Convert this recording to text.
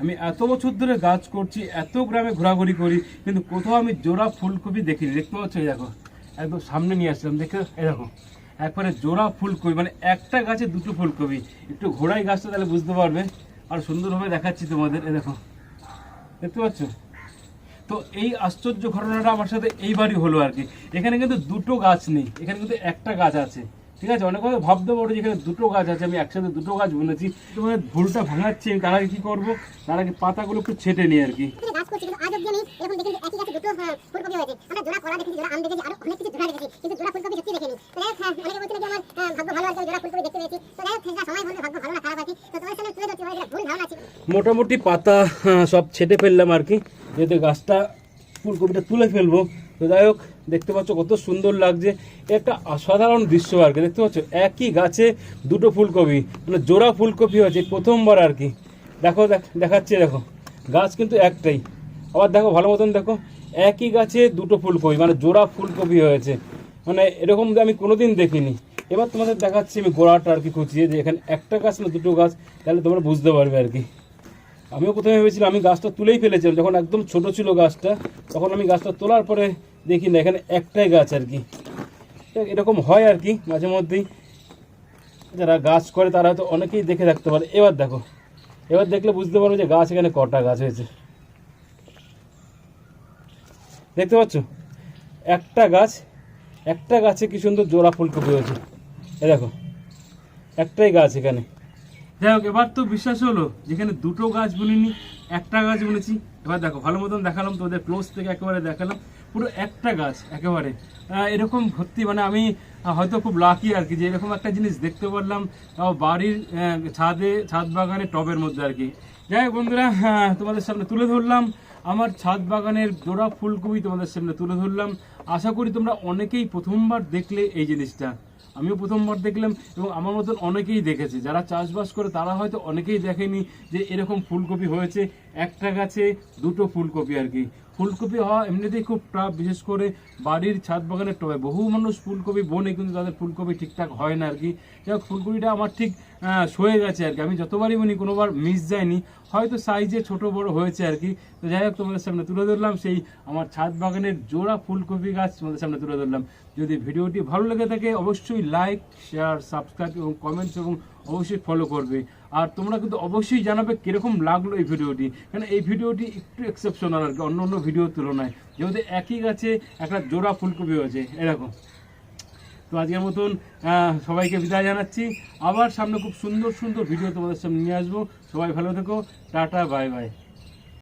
আমি এত বছর ধরে গাছ করছি, এত গ্রামে ঘোরাঘুরি করি, কিন্তু কোথাও আমি জোড়া ফুলকপি দেখিনি। দেখতে পাচ্ছ এই দেখো, একদম সামনে নিয়ে আসলাম দেখে এই দেখো, একবারে জোড়া ফুলকপি মানে একটা গাছে দুটো ফুলকপি। একটু ঘোড়াই গাছটা তাহলে বুঝতে পারবে, আর সুন্দরভাবে দেখাচ্ছি তোমাদের এ দেখো, দেখতে পাচ্ছ? তো এই আশ্চর্য ঘটনাটা আমার সাথে এইবারই হলো আর কি। এখানে কিন্তু দুটো গাছ নেই, এখানে কিন্তু একটা গাছ আছে। ঠিক আছে অনেক কথা ভাবতে পারো যে এখানে দুটো গাছ আছে আমি একসাথে দুটো গাছ বুনেছি। তোমাদের ভুলটা ভাঙাচ্ছি আমি তার আগে কি করব? তার আগে পাতাগুলো একটু ছেটে নিই আর কি। হ্যাঁ, হ্যাঁ, হ্যাঁ, মোটামুটি পাতা সব ছেটে ফেললাম আর কি। যেহেতু গাছটা ফুলকপিটা তুলে ফেলব। তো যাই হোক, দেখতে পাচ্ছ কত সুন্দর লাগছে। একটা অসাধারণ দৃশ্য আর কি, দেখতে পাচ্ছ? একই গাছে দুটো ফুলকপি মানে জোড়া ফুলকপি হয়েছে, প্রথমবার আর কি। দেখো, দেখ- দেখাচ্ছে, দেখো। গাছ কিন্তু একটাই। আবার দেখো, ভালো মতন দেখো, একই গাছে দুটো ফুলকপি মানে জোড়া ফুলকপি হয়েছে। মানে এরকম আমি কোনোদিন দেখিনি। এবার তোমাদের দেখাচ্ছি আমি গোড়াটা আর কি খুঁচিয়ে যে এখানে একটা গাছ না দুটো গাছ, তাহলে তোমরা বুঝতে পারবে আর কি। আমিও প্রথমে ভেবেছিলাম আমি গাছটা তুলেই ফেলেছিলাম, যখন একদম ছোট ছিল গাছটা, তখন আমি গাছটা তোলার পরে দেখি না, এখানে একটাই গাছ আর কি। এরকম হয় আর কি, মাঝে মধ্যেই। যারা গাছ করে, তারা হয়তো অনেকেই দেখে রাখতে পারে। এবার দেখো, এবার দেখলে বুঝতে পারবে যে গাছ এখানে কটা গাছ হয়েছে। দেখতে পাচ্ছ? একটা গাছ, একটা গাছে কি সুন্দর জোড়া ফুলকপি হয়েছে। এ দেখো, একটাই গাছ এখানে। যাই হোক, এবার তো বিশ্বাস হলো যেখানে দুটো গাছ বুনিনি, একটা গাছ বুনেছি। এবার দেখো, ভালো মতন দেখালাম তোদের ক্লোজ থেকে একেবারে দেখালাম। পুরো একটা গাছ, একেবারে। এরকম ভর্তি মানে আমি হয়তো খুব লাকি আর কি যে এরকম একটা জিনিস দেখতে পারলাম বাড়ির ছাদে, ছাদ বাগানে টবের মধ্যে আর কি। যাই বন্ধুরা তোমাদের সামনে তুলে ধরলাম। আমার ছাদ বাগানের জোড়া ফুলকপি তোমাদের সামনে তুলে ধরলাম। আশা করি তোমরা অনেকেই প্রথমবার দেখলে এই জিনিসটা। আমিও প্রথমবার দেখলাম এবং আমার মতন অনেকেই দেখেছে। যারা চাষবাস করে তারা হয়তো অনেকেই দেখেনি যে এরকম ফুলকপি হয়েছে। একটা গাছে দুটো ফুলকপি আর কি। ফুলকপি হওয়া এমনিতেই খুব টাফ বিশেষ করে বাড়ির ছাদ বাগানের টবে। বহু মানুষ ফুলকপি বনে, কিন্তু তাদের ফুলকপি ঠিকঠাক হয় না আর কি। যাই হোক, ফুলকপিটা আমার ঠিক সয়ে গেছে আর কি। আমি যতবারই বনি কোনোবার মিস যায়নি। হয়তো সাইজে ছোট বড় হয়েছে আর কি। তো যাই হোক, তোমাদের সামনে তুলে ধরলাম সেই আমার ছাদ বাগানের জোড়া ফুলকপি গাছ তোমাদের সামনে তুলে ধরলাম। যদি ভিডিওটি ভালো লেগে থাকে, অবশ্যই লাইক শেয়ার সাবস্ক্রাইব এবং কমেন্টস এবং অবশ্যই ফলো করবে। আর তোমরা কিন্তু অবশ্যই জানাবে কীরকম লাগল এই ভিডিওটি। কেন এই ভিডিওটি একটু এক্সেপশনাল আর কি, অন্য অন্য ভিডিওর তুলনায়। যেহেতু একই গাছে একটা জোড়া ফুলকপি হয়েছে, এরকম। তো আজকের মতন সবাইকে বিদায় জানাচ্ছি। আবার সামনে খুব সুন্দর সুন্দর ভিডিও তোমাদের সামনে নিয়ে আসব। সবাই ভালো থেকো। Tata bye bye